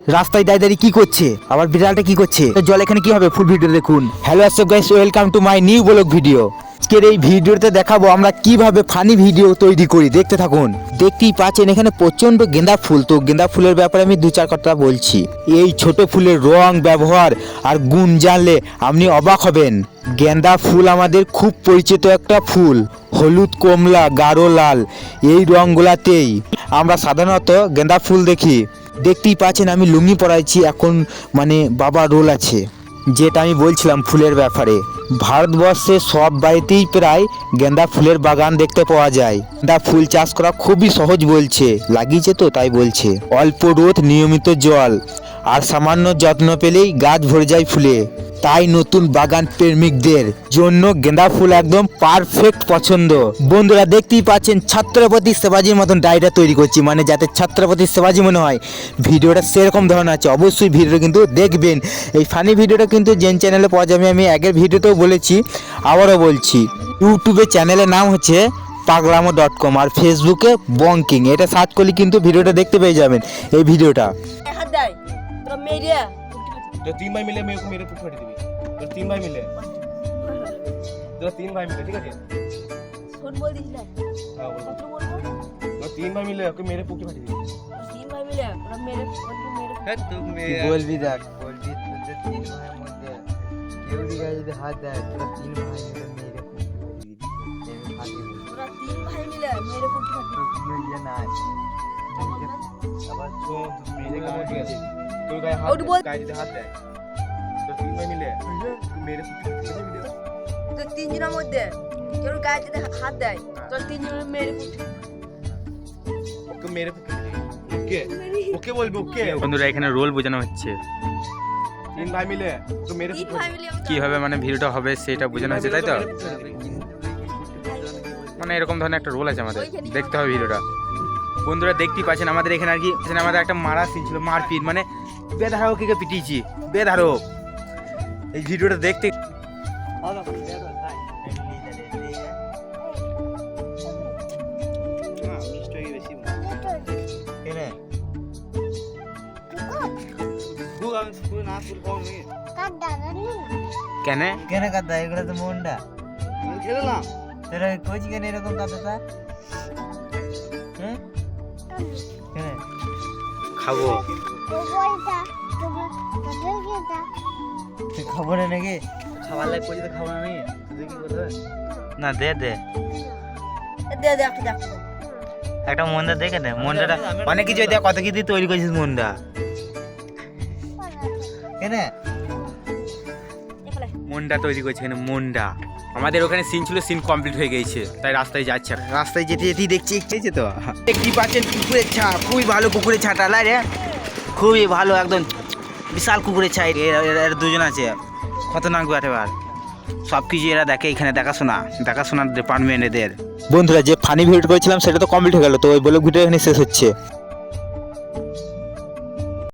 রাস্তায় দাঁড়িয়ে দাঁড়িয়ে কি করছে? আবার বিড়ালটা কি করছে? জল এখানে কি হবে? ফুল ভিডিও দেখুন। হ্যালো আসব guys welcome to my new blog video আজকের এই ভিডিওতে দেখাবো আমরা কীভাবে ফানি ভিডিও তৈরি করি। দেখতে থাকুন। দেখতেই পাচ্ছেন, এখানে প্রচণ্ড গেঁদা ফুল। তো গেঁদা ফুলের ব্যাপারে আমি দু চার কথা বলছি। এই ছোট ফুলের রং, ব্যবহার আর গুণ জানলে আপনি অবাক হবেন। গেঁদা ফুল আমাদের খুব পরিচিত একটা ফুল। হলুদ, কমলা, গাঢ়, লাল। এই রঙগুলাতেই আমরা সাধারণত গেঁদা ফুল দেখি। দেখতেই পাচ্ছেন আমি লুঙ্গি পরাইছি, এখন মানে বাবা রোল আছে। যেটা আমি বলছিলাম ফুলের ব্যাপারে। ভারতবর্ষে সব বাড়িতেই প্রায় গেঁদা ফুলের বাগান দেখতে পাওয়া যায়। গেঁদা ফুল চাষ করা খুবই সহজ বলছে। লাগিয়েছে তো, তাই বলছে। অল্প রোদ, নিয়মিত জল। আর সামান্য যত্ন পেলেই গাছ ভরে যায় ফুলে। তাই নতুন বাগান প্রেমিকদের জন্য গেঁদা ফুল একদম পারফেক্ট পছন্দ। বন্ধুরা, দেখতেই পাচ্ছেন ছত্রপতি শিবাজির মতন ডায়রিয়া তৈরি করছি মানে যাতে ছত্রপতি শিবাজি মনে হয়। ভিডিওটা সেরকম ধরনের আছে, অবশ্যই ভিডিওটা কিন্তু দেখবেন। এই ফানি ভিডিওটা কিন্তু জেন চ্যানেলে পাওয়া যাবে, আমি আগের ভিডিওতেও বলেছি, আবারও বলছি। ইউটিউবে চ্যানেলের নাম হচ্ছে পাগলামো ডট কম আর ফেসবুকে বঙ্কিং। এটা সার্চ করলে কিন্তু ভিডিওটা দেখতে পেয়ে যাবেন, এই ভিডিওটা। मेरे। है तेरा तीन भाई मिले मेरे को मेरे को फटी दी तेरा तीन भाई मिले। जो तीन भाई मिले ठीक है सुन बोल दीजिए हाँ? बोल। दो जो तीन भाई मिले कि मेरे पुट फटी दी तीन भाई मिले और मेरे और मेरे तू मेरे। बोल भी जा बोल भी तुझे तीन भाई मुझे क्यों दिया जब हाथ है तेरा तीन भाई मिले मेरे तेरा तीन भाई मिले मेरे पुट फटी ये ना अब तो मेरे को मत বন্ধুরা এখানে রোল বোঝানো হচ্ছে। কীভাবে মানে ভিডিওটা হবে সেটা বোঝানো হয়েছে তাই তো? মানে এরকম ধরনের একটা রোল আছে আমাদের। দেখতে হবে ভিডিওটা। বন্ধুরা দেখতেই পাচ্ছেন আমাদের এখানে আর কি আমাদের একটা মারা সিন ছিল মারপিট। মানে বেধারককে পিটিয়েছি? বেধারক। এই ভিডিওটা দেখতে কেনে কেন? কেনে কাদা? এগুলো তো মনটা। তোরা কোচ কেন এরকম কাদাটা হ্যাঁ? কেনে? খাব। তুই খাব না নাকি? খাবার লাগে কোচ তো খাব না নাকি? তুই কি বলবে না দে দে। দে দে একটা দেখ একটা দেখে মনটা অনেক কিছু দেখ কত কিছু তৈরি করেছিস মনটা কেনে মনটা তৈরি করছে এখানে মনটা আমাদের ওখানে সিন ছিল সিন কমপ্লিট হয়ে গেছে তাই রাস্তায় যাচ্ছে। রাস্তায় যেতে যেতেই দেখছি দেখছি তো। দেখতেই পাচ্ছেন পুকুরের ছা খুবই ভালো পুকুরের ছাটা লাই রে খুবই ভালো একদম বিশাল কুকুরের ছাই। এর দুজন আছে। খতরনাক ব্যাটেবার সব কিছু এরা দেখে এখানে দেখাশোনা, দেখাশোনার ডিপার্টমেন্ট এদের। বন্ধুরা, যে ফানি ভিডিও করেছিলাম, সেটা তো কমপ্লিট হয়ে গেল, তো ওই ব্লগ ভিডিও এখানে শেষ হচ্ছে।